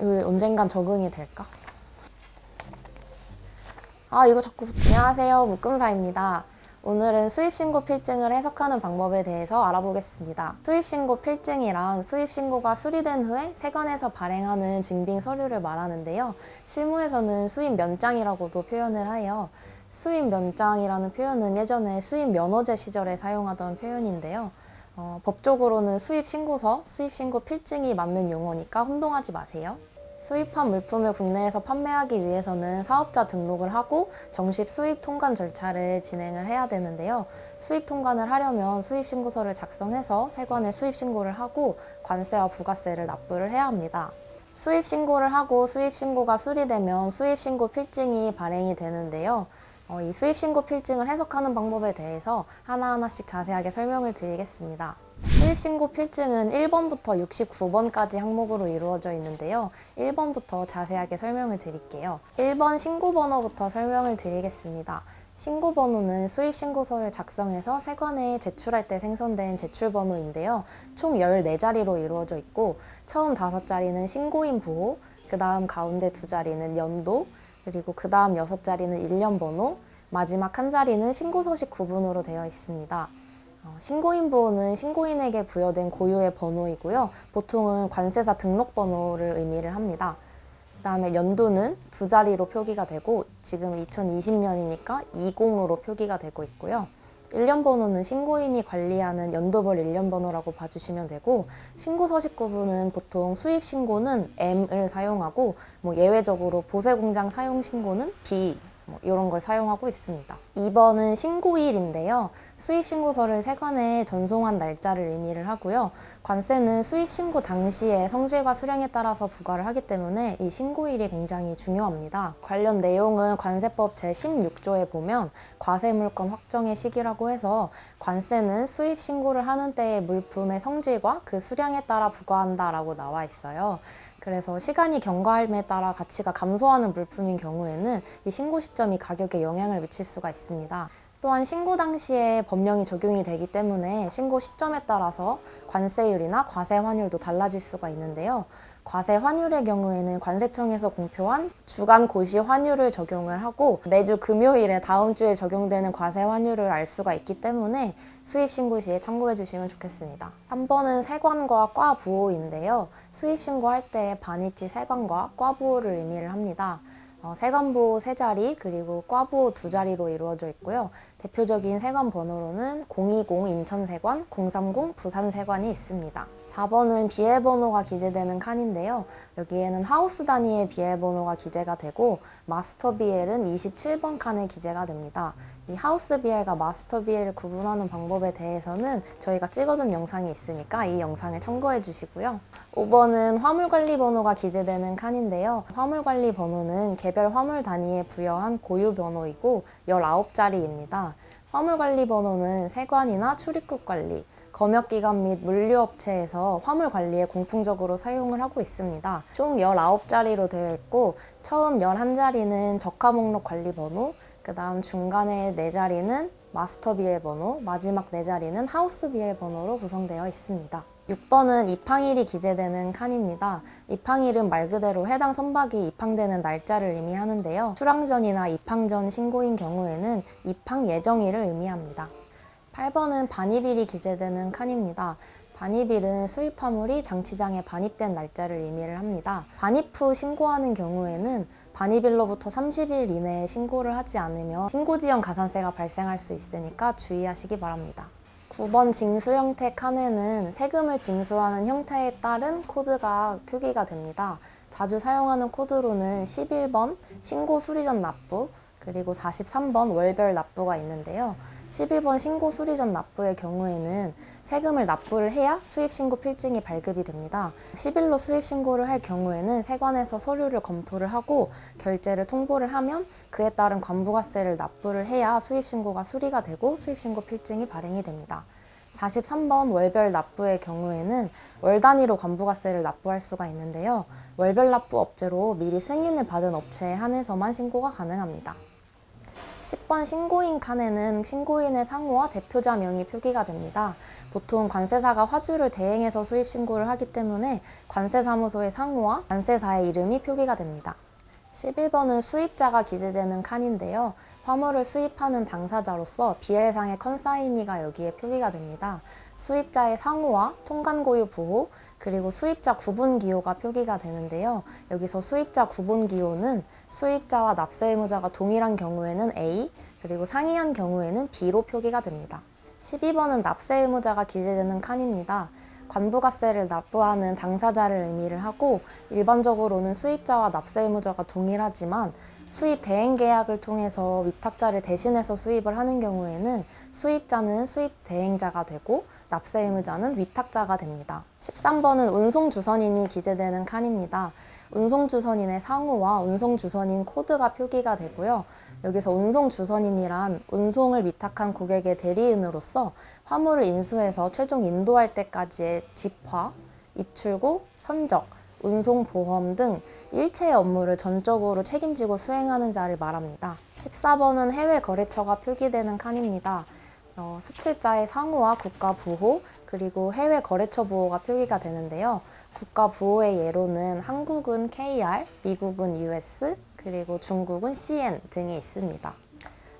왜 언젠간 적응이 될까? 아 이거 자꾸 안녕하세요 묶음사입니다. 오늘은 수입신고 필증을 해석하는 방법에 대해서 알아보겠습니다. 수입신고 필증이란 수입신고가 수리된 후에 세관에서 발행하는 증빙 서류를 말하는데요. 실무에서는 수입 면장이라고도 표현을 해요. 수입 면장이라는 표현은 예전에 수입 면허제 시절에 사용하던 표현인데요. 어, 법적으로는 수입신고서, 수입신고 필증이 맞는 용어니까 혼동하지 마세요. 수입한 물품을 국내에서 판매하기 위해서는 사업자 등록을 하고 정식 수입 통관 절차를 진행을 해야 되는데요. 수입 통관을 하려면 수입 신고서를 작성해서 세관에 수입 신고를 하고 관세와 부가세를 납부를 해야 합니다. 수입 신고를 하고 수입 신고가 수리되면 수입 신고 필증이 발행이 되는데요. 어, 이 수입 신고 필증을 해석하는 방법에 대해서 하나하나씩 자세하게 설명을 드리겠습니다. 수입 신고 필증은 1번부터 69번까지 항목으로 이루어져 있는데요. 1번부터 자세하게 설명을 드릴게요. 1번 신고 번호부터 설명을 드리겠습니다. 신고 번호는 수입 신고서를 작성해서 세관에 제출할 때 생성된 제출 번호인데요. 총 14자리로 이루어져 있고 처음 5자리는 신고인 부호, 그 다음 가운데 두 자리는 연도, 그리고 그 다음 6자리는 일련 번호, 마지막 한 자리는 신고서식 구분으로 되어 있습니다. 어, 신고인 부호는 신고인에게 부여된 고유의 번호이고요. 보통은 관세사 등록 번호를 의미를 합니다. 그 다음에 연도는 두 자리로 표기가 되고 지금 2020년이니까 20으로 표기가 되고 있고요. 일련 번호는 신고인이 관리하는 연도별 일련 번호라고 봐주시면 되고 신고 서식 구분은 보통 수입 신고는 M을 사용하고 뭐 예외적으로 보세 공장 사용 신고는 B 뭐 이런 걸 사용하고 있습니다. 2번은 신고일인데요. 수입 신고서를 세관에 전송한 날짜를 의미를 하고요. 관세는 수입 신고 당시에 성질과 수량에 따라서 부과를 하기 때문에 이 신고일이 굉장히 중요합니다. 관련 내용은 관세법 제16조에 보면 과세물건 확정의 시기라고 해서 관세는 수입 신고를 하는 때의 물품의 성질과 그 수량에 따라 부과한다라고 나와 있어요. 그래서 시간이 경과함에 따라 가치가 감소하는 물품인 경우에는 이 신고 시점이 가격에 영향을 미칠 수가 있습니다. 또한 신고 당시에 법령이 적용이 되기 때문에 신고 시점에 따라서 관세율이나 과세 환율도 달라질 수가 있는데요. 과세 환율의 경우에는 관세청에서 공표한 주간 고시 환율을 적용을 하고 매주 금요일에 다음 주에 적용되는 과세 환율을 알 수가 있기 때문에 수입 신고 시에 참고해 주시면 좋겠습니다. 3번은 세관과 과 부호인데요. 수입 신고할 때 반입지 세관과 과 부호를 의미를 합니다. 어, 세관부 세 자리 그리고 과부 두 자리로 이루어져 있고요. 대표적인 세관 번호로는 020 인천세관, 030 부산세관이 있습니다. 4번은 비밀번호가 기재되는 칸인데요. 여기에는 하우스 단위의 비밀번호가 기재가 되고 마스터 비엘은 27번 칸에 기재가 됩니다. 이 하우스 비엘과 마스터 비엘을 구분하는 방법에 대해서는 저희가 찍어둔 영상이 있으니까 이 영상을 참고해 주시고요. 5번은 화물관리 번호가 기재되는 칸인데요. 화물관리 번호는 개별 화물 단위에 부여한 고유 번호이고 19자리입니다. 화물관리 번호는 세관이나 출입국 관리, 검역기관 및 물류업체에서 화물 관리에 공통적으로 사용을 하고 있습니다. 총 19자리로 되어 있고 처음 11자리는 적화 목록 관리 번호, 그 다음 중간에 4자리는 마스터 비엘 번호, 마지막 4자리는 하우스 비엘 번호로 구성되어 있습니다. 6번은 입항일이 기재되는 칸입니다. 입항일은 말 그대로 해당 선박이 입항되는 날짜를 의미하는데요. 출항 전이나 입항 전 신고인 경우에는 입항 예정일을 의미합니다. 8번은 반입일이 기재되는 칸입니다. 반입일은 수입 화물이 장치장에 반입된 날짜를 의미를 합니다. 반입 후 신고하는 경우에는 반입일로부터 30일 이내에 신고를 하지 않으면 신고지연 가산세가 발생할 수 있으니까 주의하시기 바랍니다. 9번 징수 형태 칸에는 세금을 징수하는 형태에 따른 코드가 표기가 됩니다. 자주 사용하는 코드로는 11번 신고 수리 전 납부, 그리고 43번 월별 납부가 있는데요. 11번 신고 수리 전 납부의 경우에는 세금을 납부를 해야 수입 신고 필증이 발급이 됩니다. 10일로 수입 신고를 할 경우에는 세관에서 서류를 검토를 하고 결제를 통보를 하면 그에 따른 관부가세를 납부를 해야 수입 신고가 수리가 되고 수입 신고 필증이 발행이 됩니다. 43번 월별 납부의 경우에는 월 단위로 관부가세를 납부할 수가 있는데요. 월별 납부 업체로 미리 승인을 받은 업체에 한해서만 신고가 가능합니다. 10번 신고인 칸에는 신고인의 상호와 대표자 명이 표기가 됩니다. 보통 관세사가 화주를 대행해서 수입 신고를 하기 때문에 관세사무소의 상호와 관세사의 이름이 표기가 됩니다. 11번은 수입자가 기재되는 칸인데요. 화물을 수입하는 당사자로서 BL상의 컨사이니가 여기에 표기가 됩니다. 수입자의 상호와 통관고유 부호, 그리고 수입자 구분 기호가 표기가 되는데요. 여기서 수입자 구분 기호는 수입자와 납세 의무자가 동일한 경우에는 A, 그리고 상이한 경우에는 B로 표기가 됩니다. 12번은 납세 의무자가 기재되는 칸입니다. 관부가세를 납부하는 당사자를 의미를 하고 일반적으로는 수입자와 납세 의무자가 동일하지만 수입 대행 계약을 통해서 위탁자를 대신해서 수입을 하는 경우에는 수입자는 수입 대행자가 되고 납세 의무자는 위탁자가 됩니다. 13번은 운송 주선인이 기재되는 칸입니다. 운송 주선인의 상호와 운송 주선인 코드가 표기가 되고요. 여기서 운송 주선인이란 운송을 위탁한 고객의 대리인으로서 화물을 인수해서 최종 인도할 때까지의 집화, 입출고, 선적, 운송 보험 등 일체의 업무를 전적으로 책임지고 수행하는 자를 말합니다. 14번은 해외 거래처가 표기되는 칸입니다. 어, 수출자의 상호와 국가 부호 그리고 해외 거래처 부호가 표기가 되는데요. 국가 부호의 예로는 한국은 KR, 미국은 US, 그리고 중국은 CN 등이 있습니다.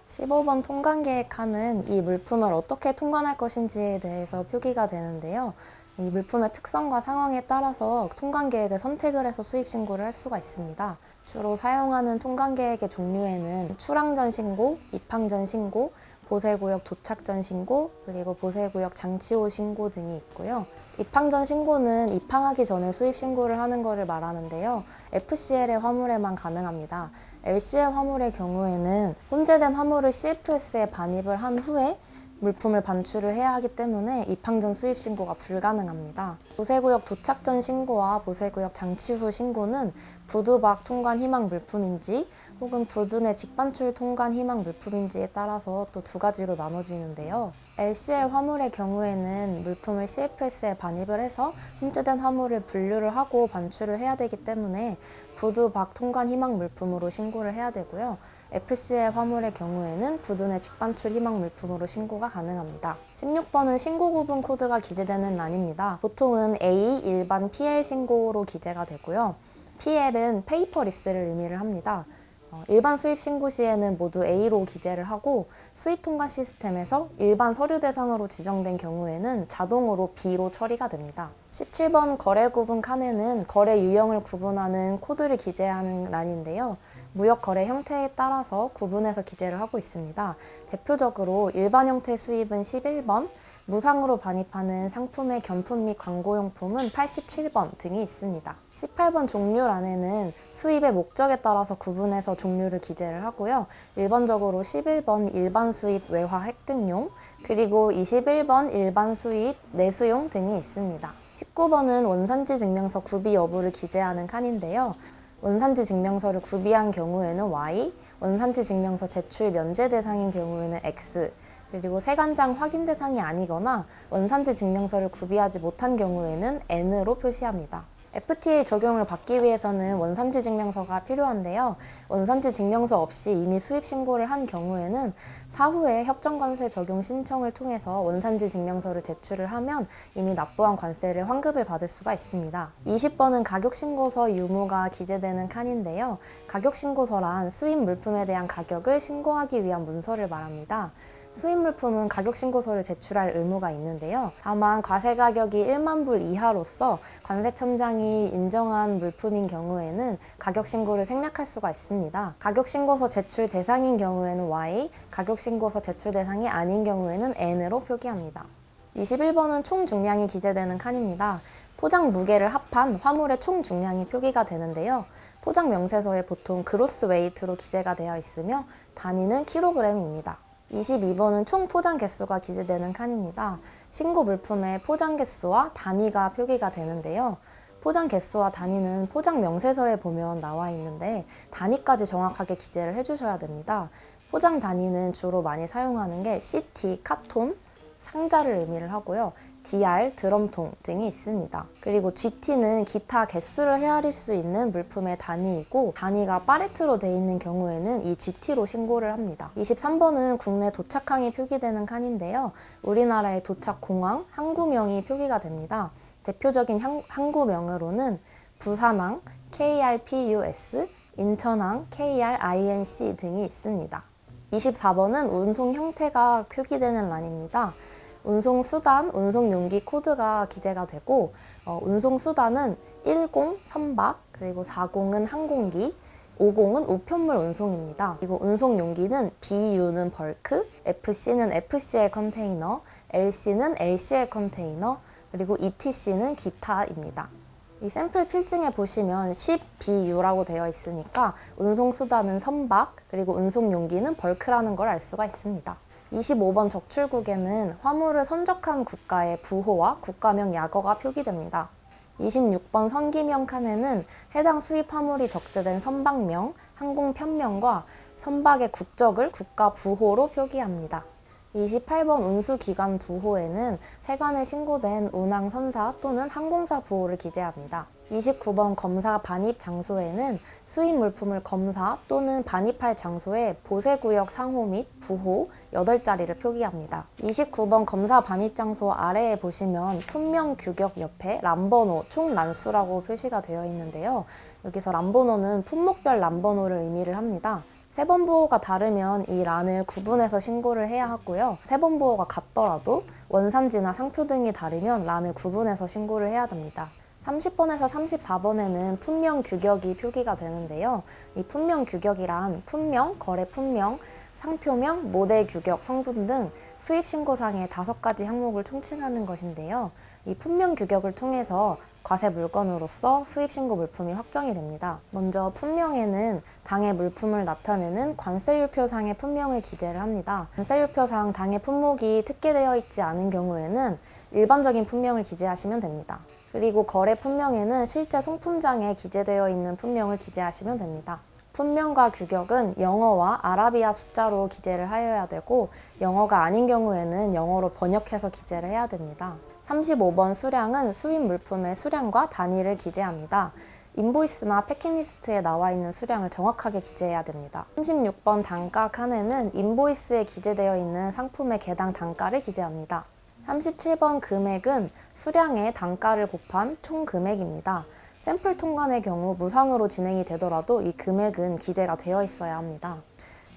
15번 통관 계획 칸은 이 물품을 어떻게 통관할 것인지에 대해서 표기가 되는데요. 이 물품의 특성과 상황에 따라서 통관 계획을 선택을 해서 수입 신고를 할 수가 있습니다. 주로 사용하는 통관 계획의 종류에는 출항 전 신고, 입항 전 신고, 보세구역 도착 전 신고, 그리고 보세구역 장치 후 신고 등이 있고요. 입항 전 신고는 입항하기 전에 수입 신고를 하는 것을 말하는데요. FCL의 화물에만 가능합니다. LCL 화물의 경우에는 혼재된 화물을 CFS에 반입을 한 후에 물품을 반출을 해야 하기 때문에 입항 전 수입 신고가 불가능합니다. 보세구역 도착 전 신고와 보세구역 장치 후 신고는 부두박 통관 희망 물품인지 혹은 부둔의 직반출 통관 희망 물품인지에 따라서 또 두 가지로 나눠지는데요. LCL 화물의 경우에는 물품을 CFS에 반입을 해서 흠재된 화물을 분류를 하고 반출을 해야 되기 때문에 부두 박 통관 희망 물품으로 신고를 해야 되고요. FCL 화물의 경우에는 부둔의 직반출 희망 물품으로 신고가 가능합니다. 16번은 신고 구분 코드가 기재되는 란입니다. 보통은 A 일반 PL 신고로 기재가 되고요. PL은 페이퍼 리스를 의미를 합니다. 어, 일반 수입 신고 시에는 모두 A로 기재를 하고 수입 통관 시스템에서 일반 서류 대상으로 지정된 경우에는 자동으로 B로 처리가 됩니다. 17번 거래 구분 칸에는 거래 유형을 구분하는 코드를 기재하는 란인데요. 무역 거래 형태에 따라서 구분해서 기재를 하고 있습니다. 대표적으로 일반 형태 수입은 11번, 무상으로 반입하는 상품의 견품 및 광고용품은 87번 등이 있습니다. 18번 종류란에는 수입의 목적에 따라서 구분해서 종류를 기재를 하고요. 일반적으로 11번 일반 수입 외화 획득용, 그리고 21번 일반 수입 내수용 등이 있습니다. 19번은 원산지 증명서 구비 여부를 기재하는 칸인데요. 원산지 증명서를 구비한 경우에는 Y, 원산지 증명서 제출 면제 대상인 경우에는 X, 그리고 세관장 확인 대상이 아니거나 원산지 증명서를 구비하지 못한 경우에는 N으로 표시합니다. FTA 적용을 받기 위해서는 원산지 증명서가 필요한데요. 원산지 증명서 없이 이미 수입 신고를 한 경우에는 사후에 협정관세 적용 신청을 통해서 원산지 증명서를 제출을 하면 이미 납부한 관세를 환급을 받을 수가 있습니다. 20번은 가격신고서 유무가 기재되는 칸인데요. 가격신고서란 수입 물품에 대한 가격을 신고하기 위한 문서를 말합니다. 수입 물품은 가격 신고서를 제출할 의무가 있는데요. 다만 과세 가격이 1만 불 이하로서 관세청장이 인정한 물품인 경우에는 가격 신고를 생략할 수가 있습니다. 가격 신고서 제출 대상인 경우에는 Y, 가격 신고서 제출 대상이 아닌 경우에는 N으로 표기합니다. 21번은 총 중량이 기재되는 칸입니다. 포장 무게를 합한 화물의 총 중량이 표기가 되는데요. 포장 명세서에 보통 그로스 웨이트로 기재가 되어 있으며 단위는 킬로그램입니다. 22번은 총 포장 개수가 기재되는 칸입니다. 신고 물품의 포장 개수와 단위가 표기가 되는데요. 포장 개수와 단위는 포장 명세서에 보면 나와 있는데 단위까지 정확하게 기재를 해주셔야 됩니다. 포장 단위는 주로 많이 사용하는 게 CT, 카톤, 상자를 의미를 하고요. DR, 드럼통 등이 있습니다. 그리고 GT는 기타 개수를 헤아릴 수 있는 물품의 단위이고 단위가 파레트로 되어 있는 경우에는 이 GT로 신고를 합니다. 23번은 국내 도착항이 표기되는 칸인데요. 우리나라의 도착 공항, 항구명이 표기가 됩니다. 대표적인 항- 항구명으로는 부산항, KRPUS, 인천항, KRINC 등이 있습니다. 24번은 운송 형태가 표기되는 란입니다. 운송 수단, 운송 용기 코드가 기재가 되고 어, 운송 수단은 10 선박, 그리고 40은 항공기, 50은 우편물 운송입니다. 그리고 운송 용기는 BU는 벌크, FC는 FCL 컨테이너, LC는 LCL 컨테이너, 그리고 ETC는 기타입니다. 이 샘플 필증에 보시면 10BU라고 되어 있으니까 운송 수단은 선박, 그리고 운송 용기는 벌크라는 걸 알 수가 있습니다. 25번 적출국에는 화물을 선적한 국가의 부호와 국가명 약어가 표기됩니다. 26번 선기명 칸에는 해당 수입 화물이 적재된 선박명, 항공편명과 선박의 국적을 국가 부호로 표기합니다. 28번 운수기관 부호에는 세관에 신고된 운항선사 또는 항공사 부호를 기재합니다. 29번 검사 반입 장소에는 수입 물품을 검사 또는 반입할 장소에 보세구역 상호 및 부호 8자리를 표기합니다. 29번 검사 반입 장소 아래에 보시면 품명 규격 옆에 람번호 총 란수라고 표시가 되어 있는데요. 여기서 람번호는 품목별 람번호를 의미를 합니다. 세번 부호가 다르면 이 란을 구분해서 신고를 해야 하고요. 세번 부호가 같더라도 원산지나 상표 등이 다르면 란을 구분해서 신고를 해야 됩니다. 30번에서 34번에는 품명 규격이 표기가 되는데요. 이 품명 규격이란 품명, 거래 품명, 상표명, 모델 규격, 성분 등 수입 신고상의 다섯 가지 항목을 총칭하는 것인데요. 이 품명 규격을 통해서 과세 물건으로서 수입 신고 물품이 확정이 됩니다. 먼저 품명에는 당의 물품을 나타내는 관세율표상의 품명을 기재를 합니다. 관세율표상 당의 품목이 특계되어 있지 않은 경우에는 일반적인 품명을 기재하시면 됩니다. 그리고 거래 품명에는 실제 송품장에 기재되어 있는 품명을 기재하시면 됩니다. 품명과 규격은 영어와 아라비아 숫자로 기재를 하여야 되고 영어가 아닌 경우에는 영어로 번역해서 기재를 해야 됩니다. 35번 수량은 수입 물품의 수량과 단위를 기재합니다. 인보이스나 패킹 리스트에 나와 있는 수량을 정확하게 기재해야 됩니다. 36번 단가 칸에는 인보이스에 기재되어 있는 상품의 개당 단가를 기재합니다. 37번 금액은 수량의 단가를 곱한 총 금액입니다. 샘플 통관의 경우 무상으로 진행이 되더라도 이 금액은 기재가 되어 있어야 합니다.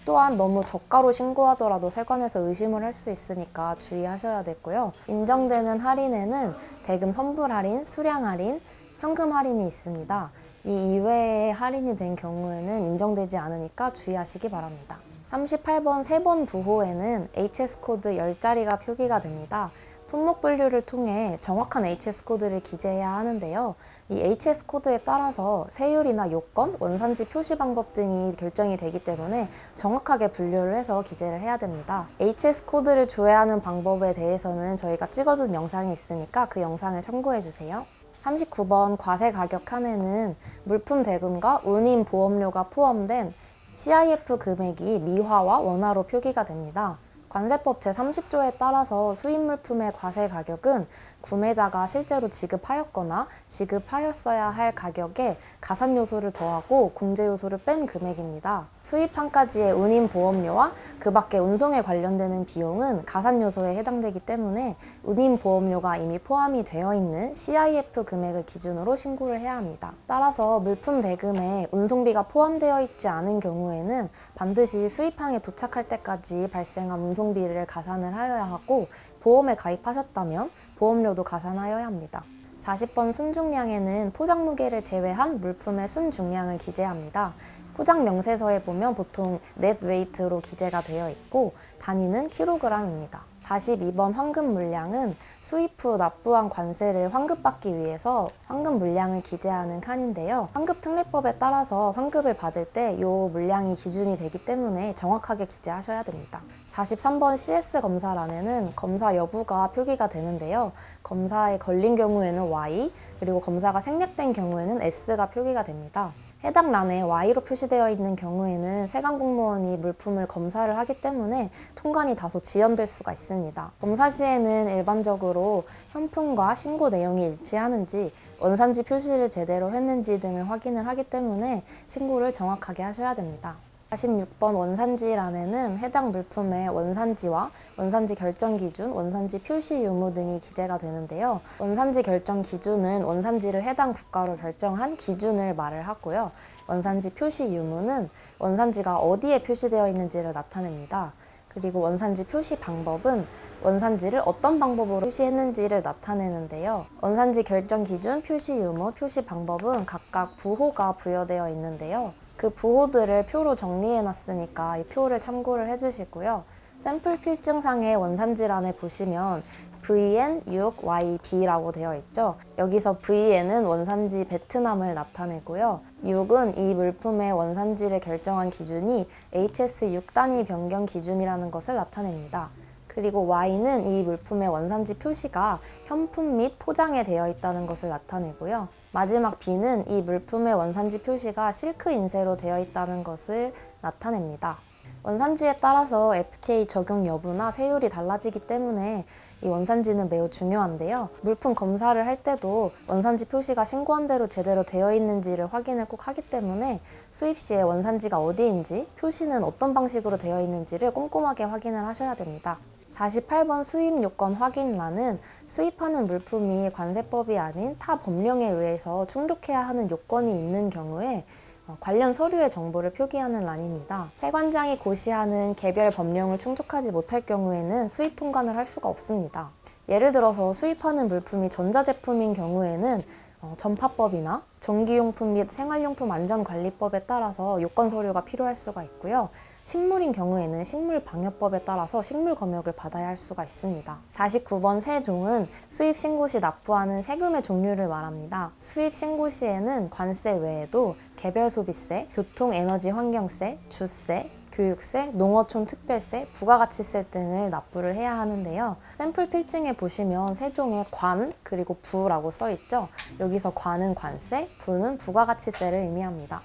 또한 너무 저가로 신고하더라도 세관에서 의심을 할 수 있으니까 주의하셔야 되고요. 인정되는 할인에는 대금 선불 할인, 수량 할인, 현금 할인이 있습니다. 이 이외에 할인이 된 경우에는 인정되지 않으니까 주의하시기 바랍니다. 38번 세 번 부호에는 HS 코드 10자리가 표기가 됩니다. 품목 분류를 통해 정확한 HS 코드를 기재해야 하는데요. 이 HS 코드에 따라서 세율이나 요건, 원산지 표시 방법 등이 결정이 되기 때문에 정확하게 분류를 해서 기재를 해야 됩니다. HS 코드를 조회하는 방법에 대해서는 저희가 찍어둔 영상이 있으니까 그 영상을 참고해 주세요. 39번 과세 가격 칸에는 물품 대금과 운임 보험료가 포함된 CIF 금액이 미화와 원화로 표기가 됩니다. 관세법 제30조에 따라서 수입 물품의 과세 가격은 구매자가 실제로 지급하였거나 지급하였어야 할 가격에 가산 요소를 더하고 공제 요소를 뺀 금액입니다. 수입 한가지의 운임 보험료와 그 밖에 운송에 관련되는 비용은 가산 요소에 해당되기 때문에 운임 보험료가 이미 포함이 되어 있는 CIF 금액을 기준으로 신고를 해야 합니다. 따라서 물품 대금에 운송비가 포함되어 있지 않은 경우에는 반드시 수입항에 도착할 때까지 발생한 운송비를 가산을 하여야 하고 보험에 가입하셨다면 보험료도 가산하여야 합니다. 40번 순중량에는 포장 무게를 제외한 물품의 순중량을 기재합니다. 포장 명세서에 보면 보통 넷 웨이트로 기재가 되어 있고 단위는 킬로그램입니다. 42번 황금 물량은 수입 후 납부한 관세를 환급받기 위해서 환급 물량을 기재하는 칸인데요. 환급 특례법에 따라서 환급을 받을 때 이 물량이 기준이 되기 때문에 정확하게 기재하셔야 됩니다. 43번 CS 검사란에는 검사 여부가 표기가 되는데요. 검사에 걸린 경우에는 Y, 그리고 검사가 생략된 경우에는 S가 표기가 됩니다. 해당 란에 Y로 표시되어 있는 경우에는 세관 공무원이 물품을 검사를 하기 때문에 통관이 다소 지연될 수가 있습니다. 검사 시에는 일반적으로 현품과 신고 내용이 일치하는지 원산지 표시를 제대로 했는지 등을 확인을 하기 때문에 신고를 정확하게 하셔야 됩니다. 46번 원산지란에는 해당 물품의 원산지와 원산지 결정 기준, 원산지 표시 유무 등이 기재가 되는데요. 원산지 결정 기준은 원산지를 해당 국가로 결정한 기준을 말을 하고요. 원산지 표시 유무는 원산지가 어디에 표시되어 있는지를 나타냅니다. 그리고 원산지 표시 방법은 원산지를 어떤 방법으로 표시했는지를 나타내는데요. 원산지 결정 기준, 표시 유무, 표시 방법은 각각 부호가 부여되어 있는데요. 그 부호들을 표로 정리해 놨으니까 이 표를 참고를 해주시고요. 샘플 필증상의 원산지란에 보시면 VN6YB라고 되어 있죠. 여기서 VN은 원산지 베트남을 나타내고요. 6은 이 물품의 원산지를 결정한 기준이 HS6 단위 변경 기준이라는 것을 나타냅니다. 그리고 Y는 이 물품의 원산지 표시가 현품 및 포장에 되어 있다는 것을 나타내고요. 마지막 B는 이 물품의 원산지 표시가 실크 인쇄로 되어 있다는 것을 나타냅니다. 원산지에 따라서 FTA 적용 여부나 세율이 달라지기 때문에 이 원산지는 매우 중요한데요. 물품 검사를 할 때도 원산지 표시가 신고한 대로 제대로 되어 있는지를 확인을 꼭 하기 때문에 수입 시에 원산지가 어디인지 표시는 어떤 방식으로 되어 있는지를 꼼꼼하게 확인을 하셔야 됩니다. 48번 수입 요건 확인란은 수입하는 물품이 관세법이 아닌 타 법령에 의해서 충족해야 하는 요건이 있는 경우에 어, 관련 서류의 정보를 표기하는 란입니다. 세관장이 고시하는 개별 법령을 충족하지 못할 경우에는 수입 통관을 할 수가 없습니다. 예를 들어서 수입하는 물품이 전자제품인 경우에는 어, 전파법이나 전기용품 및 생활용품 안전관리법에 따라서 요건 서류가 필요할 수가 있고요. 식물인 경우에는 식물 방역법에 따라서 식물 검역을 받아야 할 수가 있습니다. 49번 세 종은 수입 신고 시 납부하는 세금의 종류를 말합니다. 수입 신고 시에는 관세 외에도 개별 소비세, 교통 에너지 환경세, 주세, 교육세, 농어촌 특별세, 부가가치세 등을 납부를 해야 하는데요. 샘플 필증에 보시면 세종에 관 그리고 부라고 써 있죠. 여기서 관은 관세, 부는 부가가치세를 의미합니다.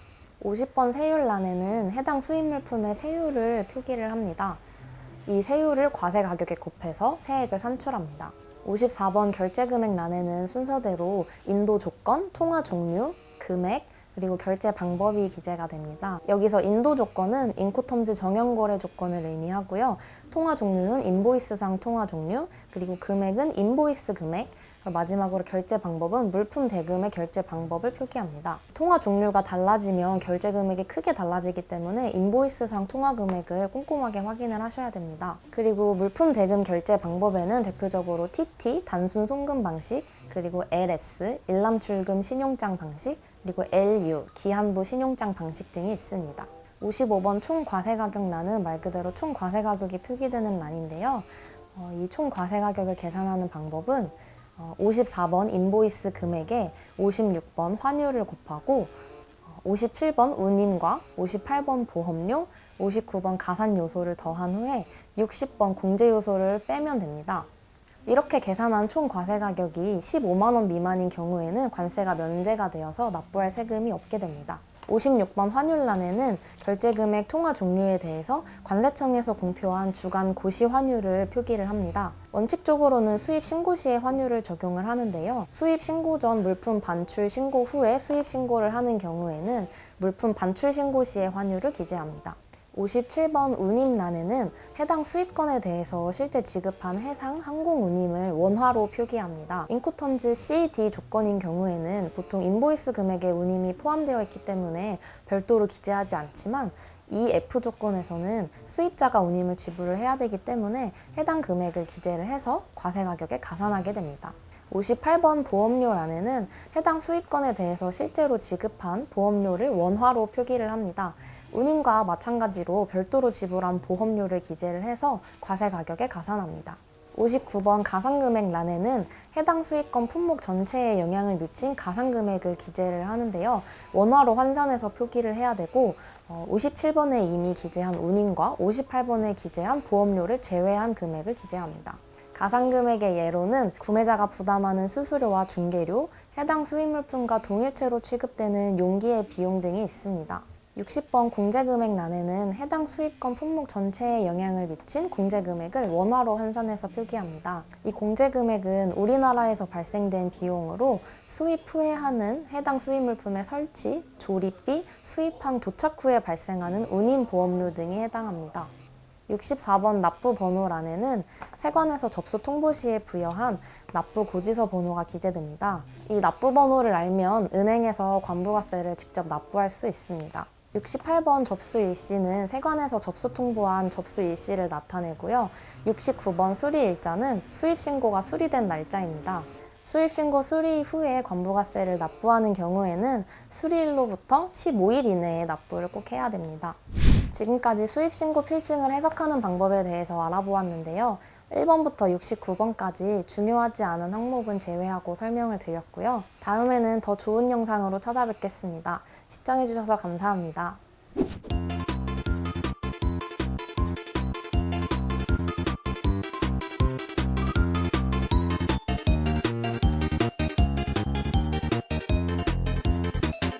50번 세율란에는 해당 수입 물품의 세율을 표기를 합니다. 이 세율을 과세 가격에 곱해서 세액을 산출합니다. 54번 결제 금액 란에는 순서대로 인도 조건, 통화 종류, 금액, 그리고 결제 방법이 기재가 됩니다. 여기서 인도 조건은 인코텀즈 정형 거래 조건을 의미하고요. 통화 종류는 인보이스상 통화 종류, 그리고 금액은 인보이스 금액, 마지막으로 결제 방법은 물품 대금의 결제 방법을 표기합니다. 통화 종류가 달라지면 결제 금액이 크게 달라지기 때문에 인보이스상 통화 금액을 꼼꼼하게 확인을 하셔야 됩니다. 그리고 물품 대금 결제 방법에는 대표적으로 TT, 단순 송금 방식, 그리고 LS, 일람 출금 신용장 방식, 그리고 LU, 기한부 신용장 방식 등이 있습니다. 55번 총 과세 가격란은 말 그대로 총 과세 가격이 표기되는 란인데요. 어, 이 총 과세 가격을 계산하는 방법은 어, 54번 인보이스 금액에 56번 환율을 곱하고 어, 57번 운임과 58번 보험료, 59번 가산 요소를 더한 후에 60번 공제 요소를 빼면 됩니다. 이렇게 계산한 총 과세 가격이 15만 원 미만인 경우에는 관세가 면제가 되어서 납부할 세금이 없게 됩니다. 56번 환율란에는 결제 금액 통화 종류에 대해서 관세청에서 공표한 주간 고시 환율을 표기를 합니다. 원칙적으로는 수입 신고 시에 환율을 적용을 하는데요. 수입 신고 전 물품 반출 신고 후에 수입 신고를 하는 경우에는 물품 반출 신고 시의 환율을 기재합니다. 57번 운임란에는 해당 수입건에 대해서 실제 지급한 해상 항공 운임을 원화로 표기합니다. 인코텀즈 C, D 조건인 경우에는 보통 인보이스 금액에 운임이 포함되어 있기 때문에 별도로 기재하지 않지만 이 F 조건에서는 수입자가 운임을 지불을 해야 되기 때문에 해당 금액을 기재를 해서 과세 가격에 가산하게 됩니다. 58번 보험료란에는 해당 수입건에 대해서 실제로 지급한 보험료를 원화로 표기를 합니다. 운임과 마찬가지로 별도로 지불한 보험료를 기재를 해서 과세 가격에 가산합니다. 59번 가산금액 란에는 해당 수익권 품목 전체에 영향을 미친 가산금액을 기재를 하는데요. 원화로 환산해서 표기를 해야 되고 어, 57번에 이미 기재한 운임과 58번에 기재한 보험료를 제외한 금액을 기재합니다. 가상금액의 예로는 구매자가 부담하는 수수료와 중개료, 해당 수입 물품과 동일체로 취급되는 용기의 비용 등이 있습니다. 60번 공제금액란에는 해당 수입권 품목 전체에 영향을 미친 공제금액을 원화로 환산해서 표기합니다. 이 공제금액은 우리나라에서 발생된 비용으로 수입 후에 하는 해당 수입 물품의 설치, 조립비, 수입한 도착 후에 발생하는 운임 보험료 등에 해당합니다. 64번 납부 번호란에는 세관에서 접수 통보 시에 부여한 납부 고지서 번호가 기재됩니다. 이 납부 번호를 알면 은행에서 관부가세를 직접 납부할 수 있습니다. 68번 접수 일시는 세관에서 접수 통보한 접수 일시를 나타내고요. 69번 수리 일자는 수입 신고가 수리된 날짜입니다. 수입 신고 수리 후에 관부가세를 납부하는 경우에는 수리일로부터 15일 이내에 납부를 꼭 해야 됩니다. 지금까지 수입 신고 필증을 해석하는 방법에 대해서 알아보았는데요. 1번부터 69번까지 중요하지 않은 항목은 제외하고 설명을 드렸고요. 다음에는 더 좋은 영상으로 찾아뵙겠습니다. 시청해주셔서 감사합니다.